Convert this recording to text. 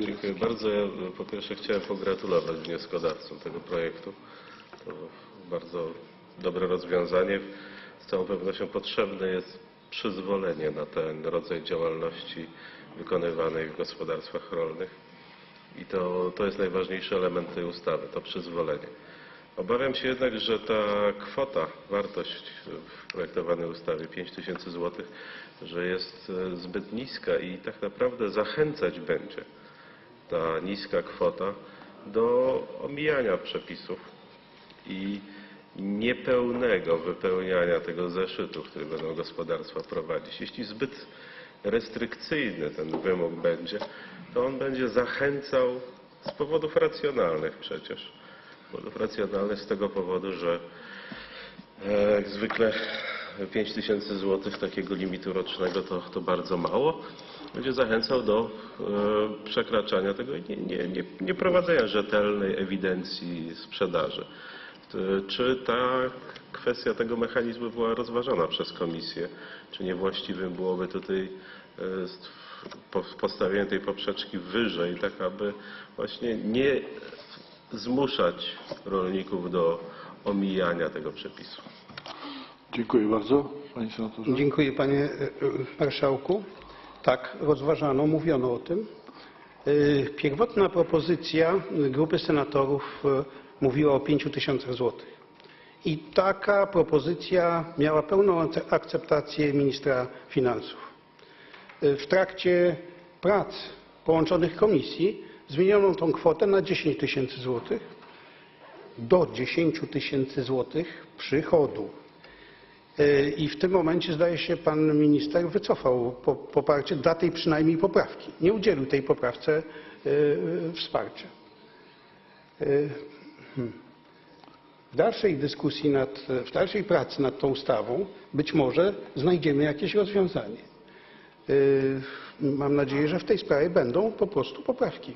Dziękuję bardzo. Ja po pierwsze chciałem pogratulować wnioskodawcom tego projektu. To bardzo dobre rozwiązanie. Z całą pewnością potrzebne jest przyzwolenie na ten rodzaj działalności wykonywanej w gospodarstwach rolnych. I to, to jest najważniejszy element tej ustawy, to przyzwolenie. Obawiam się jednak, że ta kwota, wartość w projektowanej ustawie 5 tysięcy złotych, że jest e, zbyt niska i tak naprawdę zachęcać będzie ta niska kwota do omijania przepisów i niepełnego wypełniania tego zeszytu, który będą gospodarstwa prowadzić. Jeśli zbyt restrykcyjny ten wymóg będzie, to on będzie zachęcał z powodów racjonalnych przecież. Powodów racjonalnych z tego powodu, że e, jak zwykle 5 tysięcy złotych takiego limitu rocznego to, to bardzo mało. Będzie zachęcał do e, przekraczania tego i nie, nie, nie, nie prowadzenia rzetelnej ewidencji sprzedaży. T- Czy ta kwestia tego mechanizmu była rozważona przez komisję? Czy niewłaściwym byłoby tutaj e, st- po- postawienie tej poprzeczki wyżej, tak aby właśnie nie zmuszać rolników do omijania tego przepisu? Dziękuję bardzo. Panie senatorze. Dziękuję panie e, e, marszałku. Tak, rozważano, mówiono o tym. E, Pierwotna propozycja grupy senatorów mówiła o 5 tysiącach złotych. I taka propozycja miała pełną akce- akceptację ministra finansów. W trakcie prac połączonych komisji zmieniono tą kwotę na 10 tysięcy złotych do 10 tysięcy złotych przychodu. E, I w tym momencie, zdaje się, pan minister wycofał po- poparcie dla tej przynajmniej poprawki. Nie udzielił tej poprawce e, wsparcia. E, hmm. W dalszej dyskusji, nad, w dalszej pracy nad tą ustawą być może znajdziemy jakieś rozwiązanie. Mam nadzieję, że w tej sprawie będą po prostu poprawki.